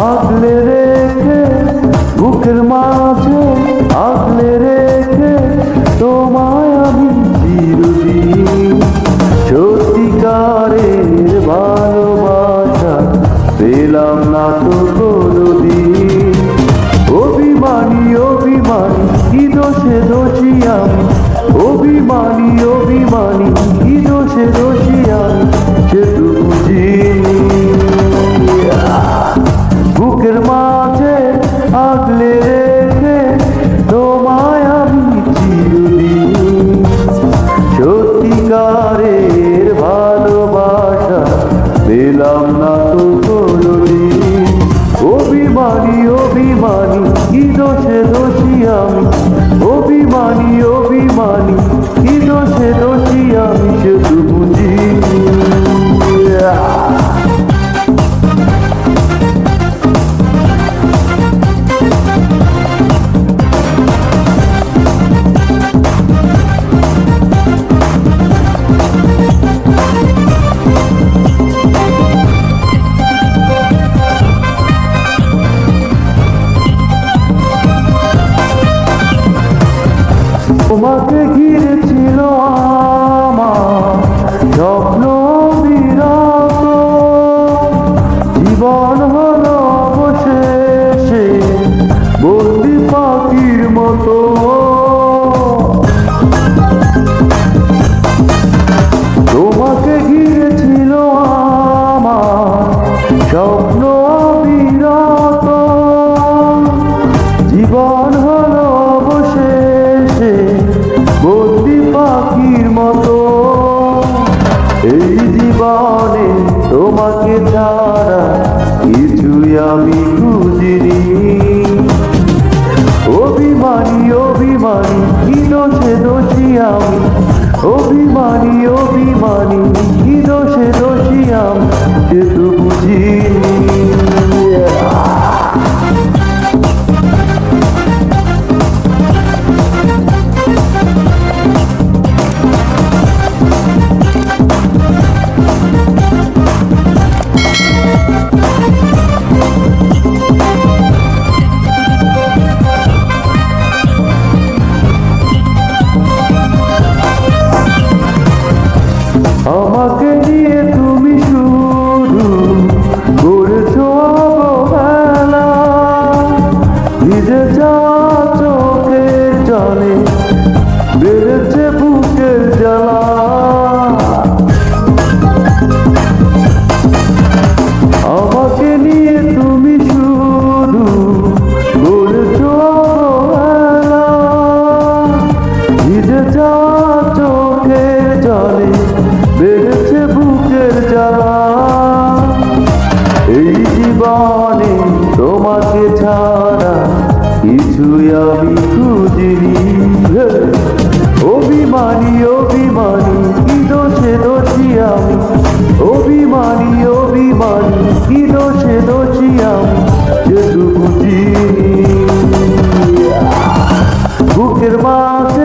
আগলে রেখে, বুকের মাঝে আগলে রেখে, তোমায় আমি চিরদিন সত্যিকারের ভালোবাসা পেলাম না তো কোনোদিন। অভিমানী অভিমানী, কি দোষে দোষী আমি? অভিমানী অভিমানী সত্যিকারের ভালোবাসা পেলাম না তো কোনদিন। অভিমানী অভিমানী কি দোষে দোষী আমি? অভিমানী তোমাকে তোমাকে ছাড়া কিছুই আমি খুঁজিনি। অভিমানী অভিমানী কি দোষে দোষী আমি? অভিমানী অভিমানী জীবনে তোমাকে ছাড়া কিছুই আমি খুঁজিনি! অভিমানী অভিমানী, কি দোষে দোষী আমি? অভিমানী অভিমানী, কি দোষে দোষী আমি? যেটু বুঝিনি বুকের মাঝে